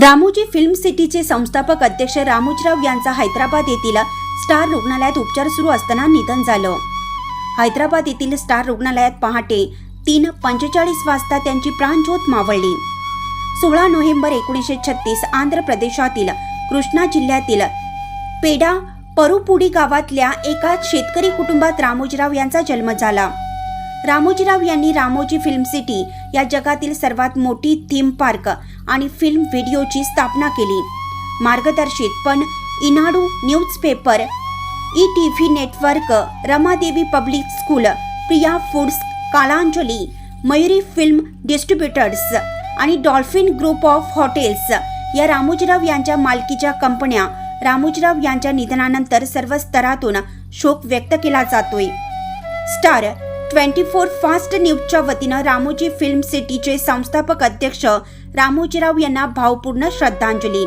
Ramoji film सिटीचे संस्थापक अध्यक्ष रामोजीराव यांचा हैदराबाद येथील स्टार रुग्णालयात उपचार सुरू असताना निधन झालं. हैदराबाद येथील स्टार रुग्णालयात पहाटे तीन पंचेचाळीस वाजता त्यांची प्राणज्योत मावळली. सोळा नोव्हेंबर एकोणीसशे छत्तीस आंध्र प्रदेशातील कृष्णा जिल्ह्यातील पेडा परुपुडी गावातल्या एका शेतकरी कुटुंबात रामोजीराव यांचा जन्म झाला. रामोजीराव यांनी रामोजी फिल्म सिटी या जगातील सर्वात मोठी थीम पार्क आणि फिल्म व्हिडिओची स्थापना केली. मार्गदर्शित पण Eenadu newspaper E T V network Ramadevi public school Priya foods Kalanjali Mayuri film distributors आणि डॉल्फिन ग्रुप ऑफ हॉटेल्स या रामोजीराव यांच्या मालकीच्या कंपन्या रामोजीराव यांच्या निधनानंतर सर्व स्तरातून शोक व्यक्त केला जातोय. स्टार ट्वेंटी फोर फास्ट न्यूजच्या वतीनं रामोजी फिल्म सिटीचे संस्थापक अध्यक्ष रामोजीराव यांना भावपूर्ण श्रद्धांजली.